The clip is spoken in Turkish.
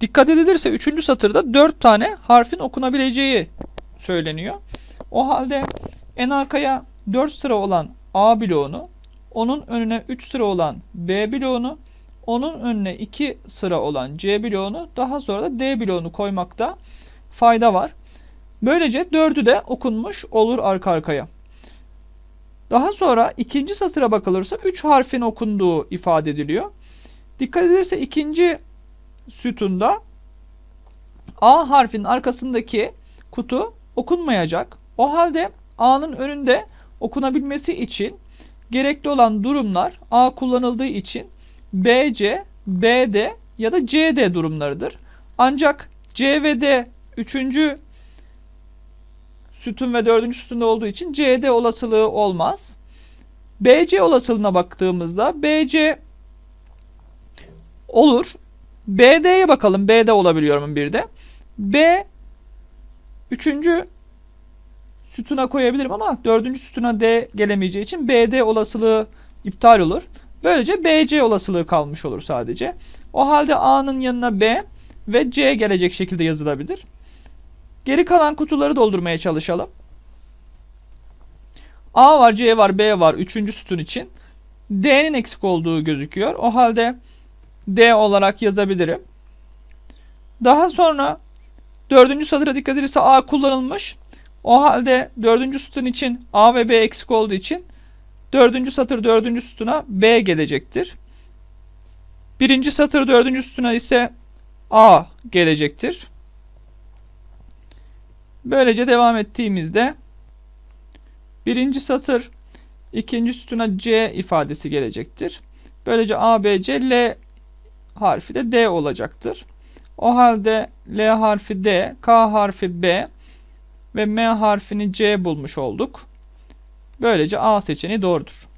Dikkat edilirse 3. satırda 4 tane harfin okunabileceği söyleniyor. O halde en arkaya 4 sıra olan A bloğunu, onun önüne 3 sıra olan B bloğunu, onun önüne 2 sıra olan C bloğunu, daha sonra da D bloğunu koymakta fayda var. Böylece 4'ü de okunmuş olur arka arkaya. Daha sonra ikinci satıra bakılırsa 3 harfin okunduğu ifade ediliyor. Dikkat edilirse ikinci sütunda A harfinin arkasındaki kutu okunmayacak. O halde A'nın önünde okunabilmesi için gerekli olan durumlar A kullanıldığı için BC, BD ya da CD durumlarıdır. Ancak C ve D 3. sütun ve 4. sütunda olduğu için CD olasılığı olmaz. BC olasılığına baktığımızda BC olur. BD'ye bakalım. BD olabiliyor bir de? B üçüncü sütuna koyabilirim ama dördüncü sütuna D gelemeyeceği için BD olasılığı iptal olur. Böylece BC olasılığı kalmış olur sadece. O halde A'nın yanına B ve C gelecek şekilde yazılabilir. Geri kalan kutuları doldurmaya çalışalım. A var, C var, B var. Üçüncü sütun için. D'nin eksik olduğu gözüküyor. O halde D olarak yazabilirim. Daha sonra dördüncü satıra dikkat edilirse A kullanılmış. O halde dördüncü sütun için A ve B eksik olduğu için dördüncü satır dördüncü sütuna B gelecektir. Birinci satır dördüncü sütuna ise A gelecektir. Böylece devam ettiğimizde birinci satır ikinci sütuna C ifadesi gelecektir. Böylece A, B, C, L harfi de D olacaktır. O halde L harfi D, K harfi B ve M harfini C bulmuş olduk. Böylece A seçeneği doğrudur.